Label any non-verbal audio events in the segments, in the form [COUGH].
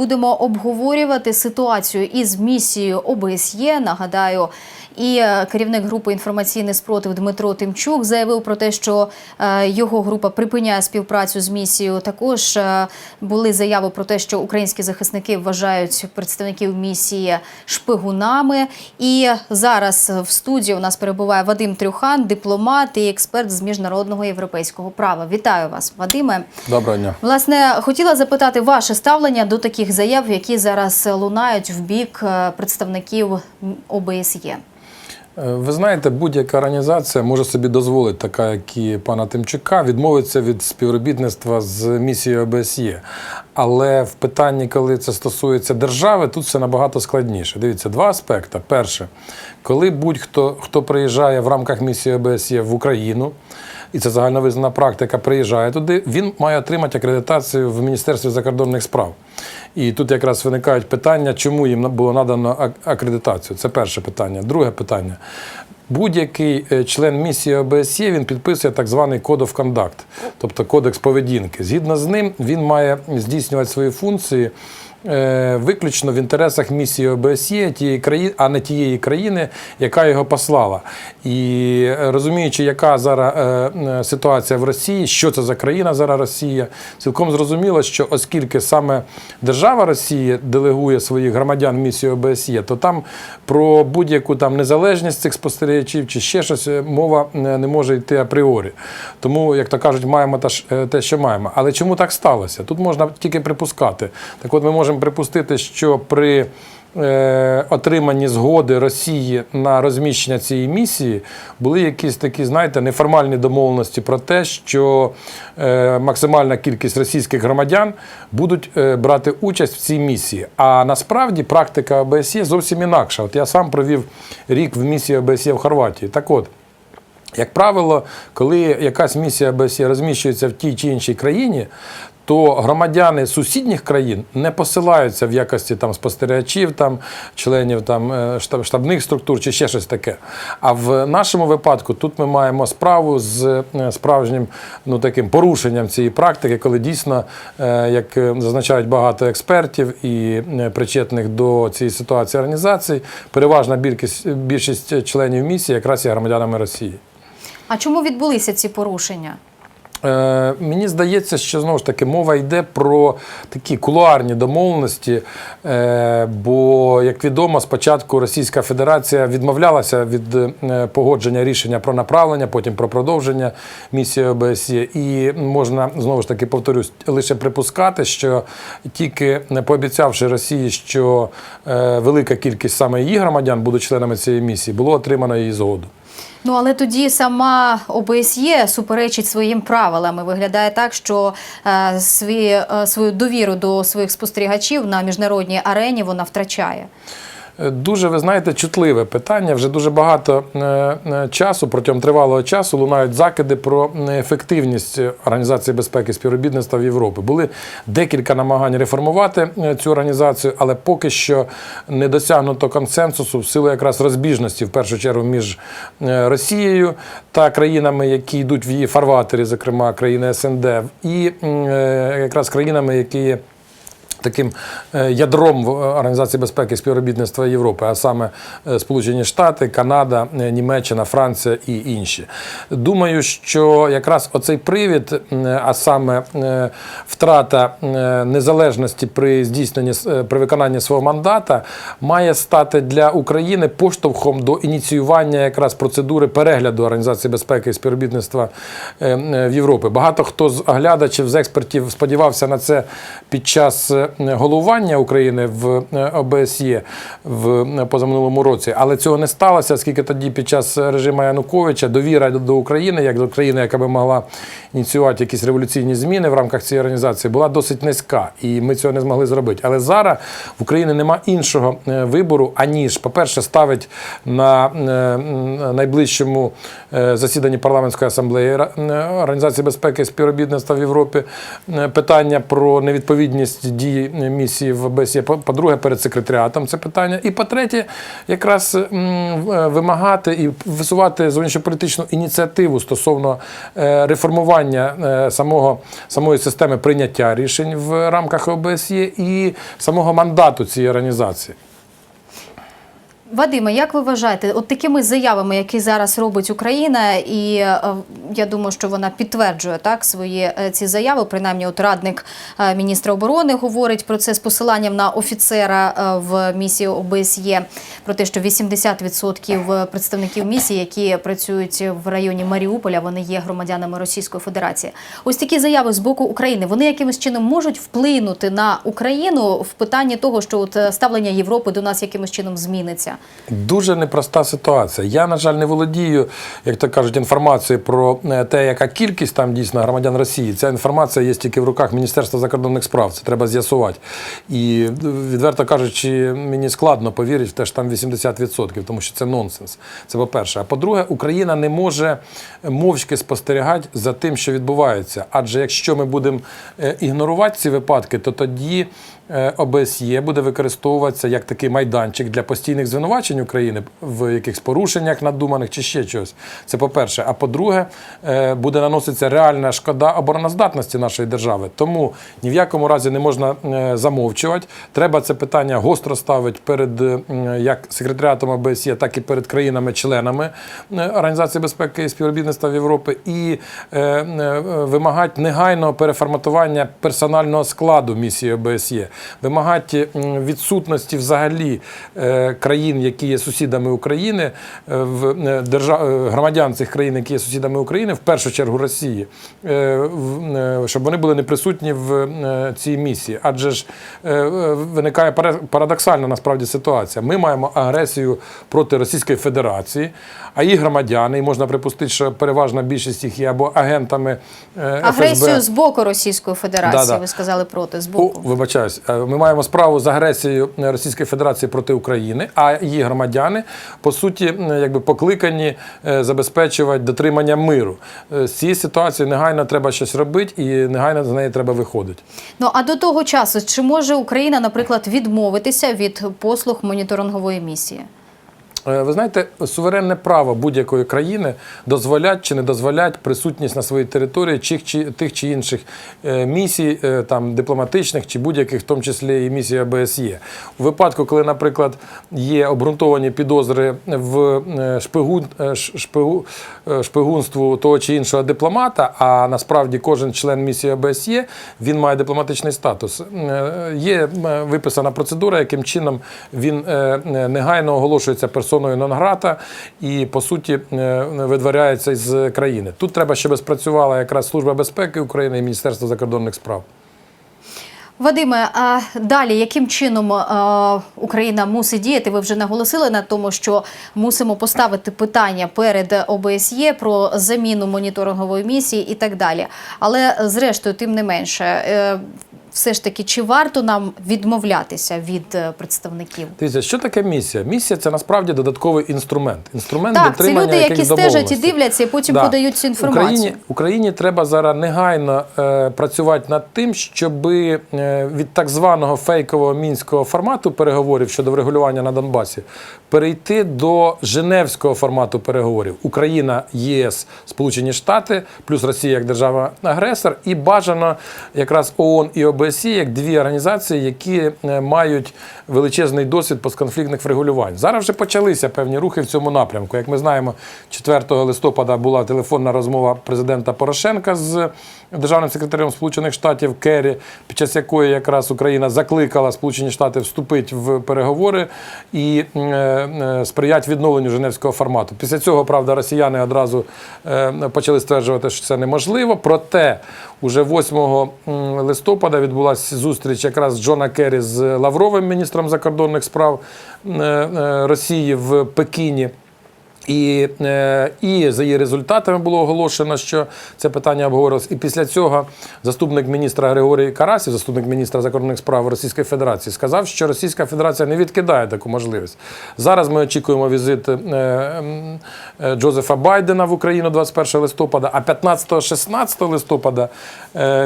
будемо обговорювати ситуацію із місією ОБСЄ. Нагадаю, і е, керівник групи інформаційний спротив Дмитро Тимчук заявив про те, що е, його група припиняє співпрацю з місією. Також е, були заяви про те, що українські захисники вважають представників місії шпигунами. І зараз в студії у нас перебуває Вадим Трюхан, дипломат і експерт з міжнародного європейського права. Вітаю вас, Вадиме. Доброго дня. Власне, хотіла запитати ваше ставлення до таких заяв, які зараз лунають в бік е, представників ОБСЄ. Е, Ви знаєте, будь-яка організація може собі дозволити, така як і пана Тимчука, відмовитися від співробітництва з місією ОБСЄ. Але в питанні, коли це стосується держави, тут все набагато складніше. Дивіться, два аспекти. Перше, коли будь-хто хто приїжджає в рамках місії ОБСЄ в Україну, і це загальновизнана практика, приїжджає туди, він має отримати акредитацію в Міністерстві закордонних справ. І тут якраз виникають питання, чому їм було надано акредитацію. Це перше питання. Друге питання. Будь-який е, член місії ОБСЄ він підписує так званий Code of Conduct, тобто кодекс поведінки. Згідно з ним, він має здійснювати свої функції виключно в інтересах місії ОБСЄ, тієї країни, а не тієї країни, яка його послала. І е, розуміючи, яка зараз е, е, ситуація в Росії, що це за країна зараз Росія, цілком зрозуміло, що оскільки саме держава Росії делегує своїх громадян місію ОБСЄ, то там про будь-яку там незалежність цих спостерігачів чи ще щось е, мова е, не може йти апріорі. Тому, як то кажуть, маємо е, те, що маємо. Але чому так сталося? Тут можна тільки припускати. Так от ми можемо припустити, що при е, отриманні згоди Росії на розміщення цієї місії були якісь такі, знаєте, неформальні домовленості про те, що е, максимальна кількість російських громадян будуть е, брати участь в цій місії. А насправді практика ОБСЄ зовсім інакша. От я сам провів рік в місії ОБСЄ в Хорватії. Так от. Як правило, коли якась місія ОБСЄ розміщується в тій чи іншій країні, то громадяни сусідніх країн не посилаються в якості там спостерігачів, там членів там е, штабних структур чи ще щось таке. А в нашому випадку тут ми маємо справу з е, справжнім ну таким порушенням цієї практики, коли дійсно, е, як зазначають багато експертів і причетних до цієї ситуації організацій, переважна більшість, більшість членів місії якраз є громадянами Росії. А чому відбулися ці порушення? Е, мені здається, що знову ж таки мова йде про такі кулуарні домовленості. Е, бо, як відомо, спочатку Російська Федерація відмовлялася від е, погодження рішення про направлення, потім про продовження місії ОБСЄ. І можна знову ж таки повторюсь, лише припускати, що тільки не пообіцявши Росії, що е, велика кількість саме її громадян будуть членами цієї місії, було отримано її згоду. Ну але тоді сама ОБСЄ суперечить своїм правилам. І Виглядає так, що е, свій, е, свою довіру до своїх спостерігачів на міжнародній арені вона втрачає. Дуже, ви знаєте, чутливе питання. Вже дуже багато е, е, часу, протягом тривалого часу, лунають закиди про неефективність Організації безпеки співробітництва в Європі. Були декілька намагань реформувати е, цю організацію, але поки що не досягнуто консенсусу в силу якраз розбіжності, в першу чергу, між Росією та країнами, які йдуть в її фарватері, зокрема країни СНД, і якраз країнами, які таким е, ядром в Організації безпеки і співробітництва Європи, а саме е, Сполучені Штати, Канада, е, Німеччина, Франція і інші. Думаю, що якраз оцей привід, е, а саме е, втрата е, незалежності при здійсненні е, при виконанні свого мандата, має стати для України поштовхом до ініціювання якраз процедури перегляду Організації безпеки і співробітництва е, е, в Європі. Багато хто з оглядачів, з експертів сподівався на це під час е, головування України в е, ОБСЄ в е, позаминулому році, але цього не сталося, оскільки тоді під час режиму Януковича довіра до- України, як до країни, яка би могла ініціювати якісь революційні зміни в рамках цієї організації, була досить низька, і ми цього не змогли зробити. Але зараз в Україні нема іншого е, вибору, аніж, по-перше, ставить на найближчому засіданні парламентської асамблеї Організації безпеки і співробітництва в Європі питання про невідповідність дії цій місії в ОБСЄ. По- По-друге, перед секретаріатом це питання. І по-третє, якраз вимагати і висувати зовнішньополітичну ініціативу стосовно е, реформування е, самого, самої системи прийняття рішень в рамках ОБСЄ і самого мандату цієї організації. Вадиме, як ви вважаєте, от такими заявами, які зараз робить Україна, і е, я думаю, що вона підтверджує так свої е, ці заяви. Принаймні, от радник е, міністра оборони говорить про це з посиланням на офіцера в місії ОБСЄ про те, що 80% представників місії, які працюють в районі Маріуполя, вони є громадянами Російської Федерації. Ось такі заяви з боку України вони якимось чином можуть вплинути на Україну в питанні того, що от ставлення Європи до нас якимось чином зміниться. Дуже непроста ситуація. Я, на жаль, не володію, як то кажуть, інформацією про е, те, яка кількість там дійсно громадян Росії. Ця інформація є тільки в руках Міністерства закордонних справ. Це треба з'ясувати. І е, відверто кажучи, мені складно повірити в те, що там 80%, тому що це нонсенс. Це по-перше. А по-друге, Україна не може мовчки спостерігати за тим, що відбувається. Адже якщо ми будемо е, ігнорувати ці випадки, то тоді. Е, ОБСЄ буде використовуватися як такий майданчик для постійних звинувачень України в якихось порушеннях надуманих чи ще чогось. Це по-перше. А по-друге, е, буде наноситися реальна шкода обороноздатності нашої держави. Тому ні в якому разі не можна е, замовчувати. Треба це питання гостро ставити перед як секретаріатом ОБСЄ, так і перед країнами-членами Організації безпеки і співробітництва в Європі і вимагати негайного переформатування персонального складу місії ОБСЄ, вимагати відсутності взагалі е, країн, які є сусідами України, е, в е, громадян цих країн, які є сусідами України, в першу чергу Росії, в- щоб вони були неприсутні в е, цій місії. Адже ж виникає парадоксальна насправді ситуація. Ми маємо агресію проти Російської Федерації, а їх громадяни, і можна припустити, що переважна більшість їх є або агентами е, Агресію з боку Російської Федерації, Да-да. ви сказали проти з О, боку. вибачаюсь, Е, ми маємо справу з агресією Російської Федерації проти України, а її громадяни по суті якби покликані е, забезпечувати дотримання миру. Е, З цієї ситуації негайно треба щось робити, і негайно з неї треба виходити. Ну а до того часу, чи може Україна, наприклад, відмовитися від послуг моніторингової місії? Е, Ви знаєте, суверенне право будь-якої країни дозволять чи не дозволять присутність на своїй території чих чи тих чи інших е, місій, е, там дипломатичних чи будь-яких, в тому числі і місії ОБСЄ. У випадку, коли, наприклад, є обґрунтовані підозри в шпигун, шпигу, шпигунству того чи іншого дипломата, а насправді кожен член місії ОБСЄ він має дипломатичний статус. Є виписана процедура, яким чином він негайно оголошується персоною нон-грата і, по суті, е, видворяється з країни. Тут треба, щоб спрацювала якраз Служба безпеки України і Міністерство закордонних справ. Вадиме, а далі яким чином е, Україна мусить діяти? Ви вже наголосили на тому, що мусимо поставити питання перед ОБСЄ про заміну моніторингової місії і так далі. Але зрештою, тим не менше, е, все ж таки, чи варто нам відмовлятися від е, представників? Дивіться, що таке місія? Місія це насправді додатковий інструмент. Інструмент Так, це люди, які стежать і дивляться, і потім Да. подають цю інформацію. Україні, Україні треба зараз негайно е, працювати над тим, щоб е, від так званого фейкового мінського формату переговорів щодо врегулювання на Донбасі перейти до Женевського формату переговорів. Україна, ЄС, Сполучені Штати, плюс Росія як держава-агресор, і бажано якраз ООН і ОБСЄ як дві організації, які е, мають величезний досвід постконфліктних врегулювань. Зараз вже почалися певні рухи в цьому напрямку. Як ми знаємо, 4 листопада була телефонна розмова президента Порошенка з державним секретарем Сполучених Штатів Керрі, під час якої якраз Україна закликала Сполучені Штати вступити в переговори і е, е, сприяти відновленню Женевського формату. Після цього, правда, росіяни одразу е, почали стверджувати, що це неможливо. Проте, уже 8 листопада відбулася зустріч якраз Джона Керрі з Лавровим, міністром закордонних справ Росії в Пекіні. І, е, і за її результатами було оголошено, що це питання обговорилось. І після цього заступник міністра Григорій Карасів, заступник міністра закордонних справ Російської Федерації, сказав, що Російська Федерація не відкидає таку можливість. Зараз ми очікуємо візит е, е, Джозефа Байдена в Україну 21 листопада, а 15-16 листопада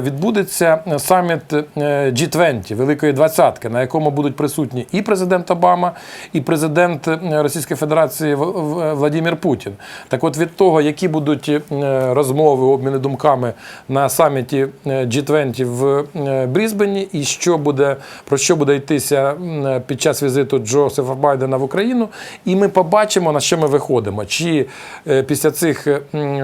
відбудеться саміт е, G20, Великої Двадцятки, на якому будуть присутні і президент Обама, і президент Російської Федерації В- Владимир Путін. Так от від того, які будуть е, розмови, обміни думками на саміті е, G20 в е, Брізбені, і що буде, про що буде йтися під час візиту Джозефа Байдена в Україну, і ми побачимо, на що ми виходимо. Чи після цих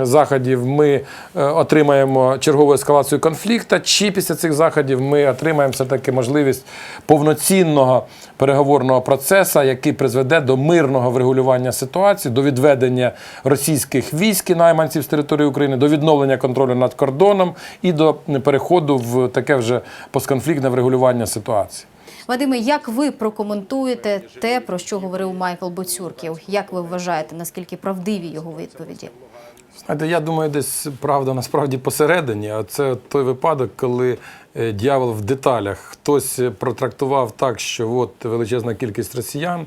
заходів ми отримаємо чергову ескалацію конфлікту, чи після цих заходів ми отримаємо все-таки можливість повноцінного переговорного процесу, який призведе до мирного врегулювання ситуації, до відведення російських військ і найманців з території України, до відновлення контролю над кордоном і до переходу в таке вже постконфліктне врегулювання ситуації. Вадиме, як ви прокоментуєте те, про що говорив Майкл Боцюрків? Як ви вважаєте, наскільки правдиві його відповіді? Знаєте, я думаю, десь правда насправді посередині. А це той випадок, коли е, дьявол в деталях. Хтось е, протрактував так, що от величезна кількість росіян.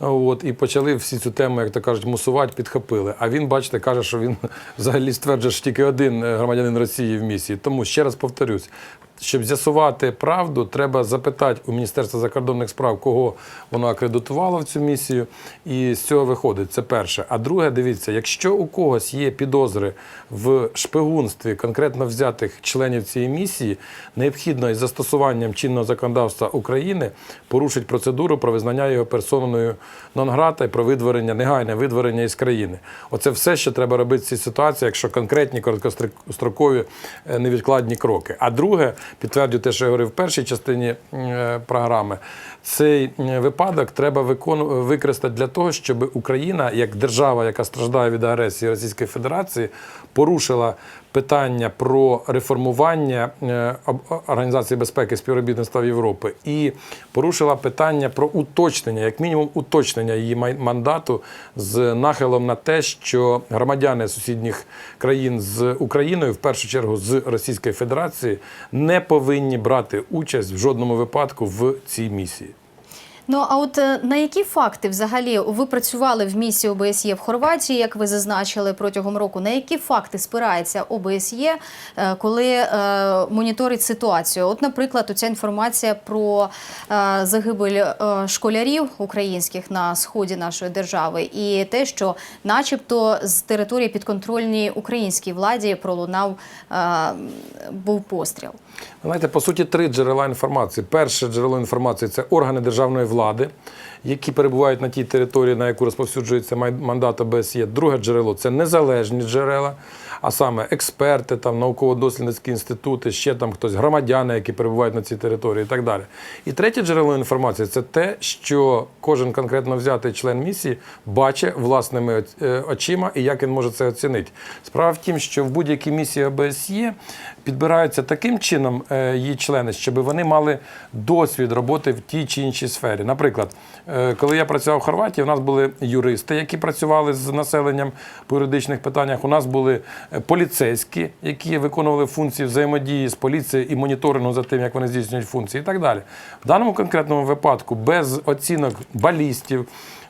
От, і почали всі цю тему, як то кажуть, мусувати, підхопили. А він, бачите, каже, що він [LAUGHS] взагалі стверджує, що тільки один е, громадянин Росії в місії. Тому ще раз повторюсь, щоб з'ясувати правду, треба запитати у Міністерства закордонних справ, кого воно акредитувало в цю місію, і з цього виходить. Це перше. А друге, дивіться, якщо у когось є підозри в шпигунстві конкретно взятих членів цієї місії, необхідно із застосуванням чинного законодавства України порушити процедуру про визнання його персоною нон-грата і про видворення, негайне видворення із країни. Оце все, що треба робити в цій ситуації, якщо конкретні короткострокові е, невідкладні кроки. А друге, підтверджую те, що я говорив в першій частині е, програми, цей е, випадок треба використати для того, щоб Україна, як держава, яка страждає від агресії Російської Федерації, порушила питання про реформування е, Організації безпеки співробітництва Європи і порушила питання про уточнення, як мінімум, уточнення її мандату з нахилом на те, що громадяни сусідніх країн з Україною, в першу чергу з Російської Федерації, не повинні брати участь в жодному випадку в цій місії. Ну а от е, на які факти взагалі ви працювали в місії ОБСЄ в Хорватії, як ви зазначили протягом року? На які факти спирається ОБСЄ, е, коли е, моніторить ситуацію? От, наприклад, оця інформація про загибель школярів українських на сході нашої держави, і те, що, начебто, з території підконтрольній українській владі пролунав був постріл. Знаєте, по суті, три джерела інформації. Перше джерело інформації це органи державної влади, які перебувають на тій території, на яку розповсюджується мандат ОБСЄ. Друге джерело це незалежні джерела, а саме експерти, там, науково-дослідницькі інститути, ще там хтось, громадяни, які перебувають на цій території і так далі. І третє джерело інформації це те, що кожен конкретно взятий член місії бачить власними е, очима і як він може це оцінити. Справа в тім, що в будь-якій місії ОБСЄ підбираються таким чином е, її члени, щоб вони мали досвід роботи в тій чи іншій сфері. Наприклад, е, коли я працював в Хорватії, у нас були юристи, які працювали з населенням по юридичних питаннях. У нас були поліцейські, які виконували функції взаємодії з поліцією і моніторингу за тим, як вони здійснюють функції, і так далі. В даному конкретному випадку без оцінок балістів.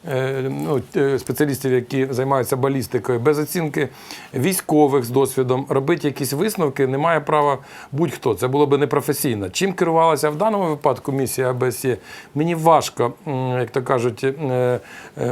Е, ну, е, спеціалістів, які займаються балістикою, без оцінки військових з досвідом, робити якісь висновки не має права будь-хто. Це було би непрофесійно. Чим керувалася в даному випадку місія АБСЄ, мені важко, як то кажуть, е,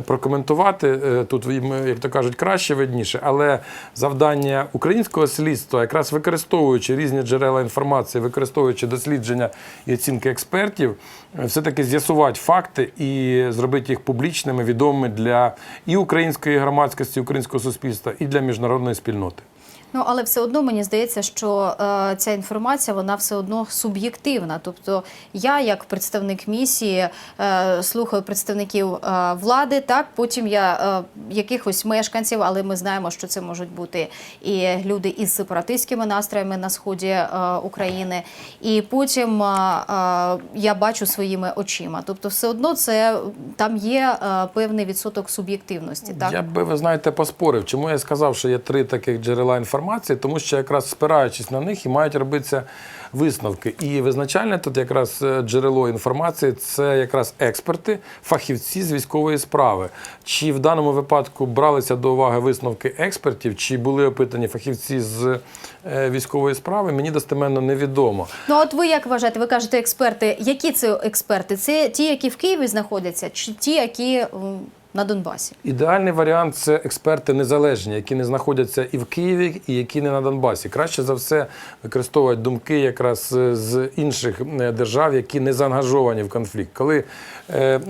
прокоментувати. Тут, як то кажуть, краще видніше, але завдання українського слідства, якраз використовуючи різні джерела інформації, використовуючи дослідження і оцінки експертів, е, все-таки з'ясувати факти і зробити їх публічними, відомими для і української громадськості, і українського суспільства, і для міжнародної спільноти. Ну але все одно мені здається, що е, ця інформація вона все одно суб'єктивна. Тобто, я, як представник місії, е, слухаю представників е, влади, так потім я е, якихось мешканців, але ми знаємо, що це можуть бути і люди із сепаратистськими настроями на сході е, України. І потім е, е, я бачу своїми очима. Тобто, все одно це там є е, певний відсоток суб'єктивності. Так Я би, ви знаєте, поспорив. Чому я сказав, що є три таких джерела інформації? Тому що якраз спираючись на них і мають робитися висновки. І визначальне тут якраз е, джерело інформації це якраз експерти, фахівці з військової справи. Чи в даному випадку бралися до уваги висновки експертів, чи були опитані фахівці з е, військової справи, мені достеменно невідомо. Ну, от ви як вважаєте? Ви кажете експерти. Які це експерти? Це ті, які в Києві знаходяться, чи ті, які на Донбасі? Ідеальний варіант це експерти незалежні, які не знаходяться і в Києві, і які не на Донбасі. Краще за все використовують думки якраз е, з інших е, держав, які не заангажовані в конфлікт. Коли е,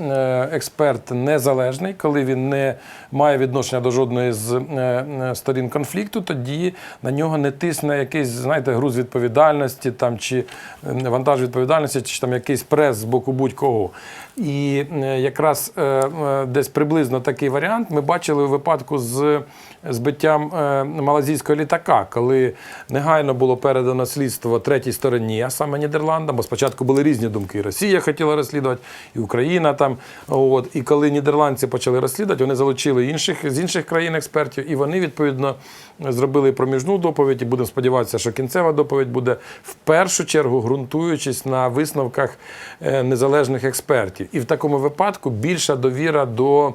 експерт незалежний, коли він не має відношення до жодної з сторін конфлікту, тоді на нього не тисне якийсь, знаєте, груз відповідальності там чи вантаж відповідальності, чи там якийсь прес з боку будь-кого. І якраз десь приблизно такий варіант ми бачили у випадку з збиттям е, малазійського літака, коли негайно було передано слідство третій стороні, а саме Нідерландам, бо спочатку були різні думки. Росія хотіла розслідувати, і Україна там. От. І коли нідерландці почали розслідувати, вони залучили інших з інших країн експертів, і вони відповідно зробили проміжну доповідь. І будемо сподіватися, що кінцева доповідь буде в першу чергу ґрунтуючись на висновках е, незалежних експертів. І в такому випадку більша довіра до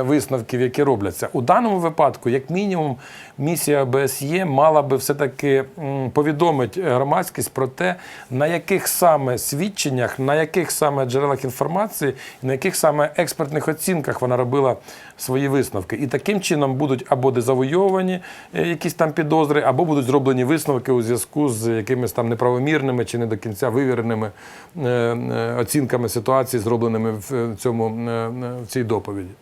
висновків, які робляться. У даному випадку, як мінімум, місія ОБСЄ мала би все-таки повідомити громадськість про те, на яких саме свідченнях, на яких саме джерелах інформації, на яких саме експертних оцінках вона робила свої висновки. І таким чином будуть або дезавойовані е, якісь там підозри, або будуть зроблені висновки у зв'язку з якимись там неправомірними чи не до кінця вивіреними е, е, оцінками ситуації, зробленими в е, цьому е, е, в цій доповіді.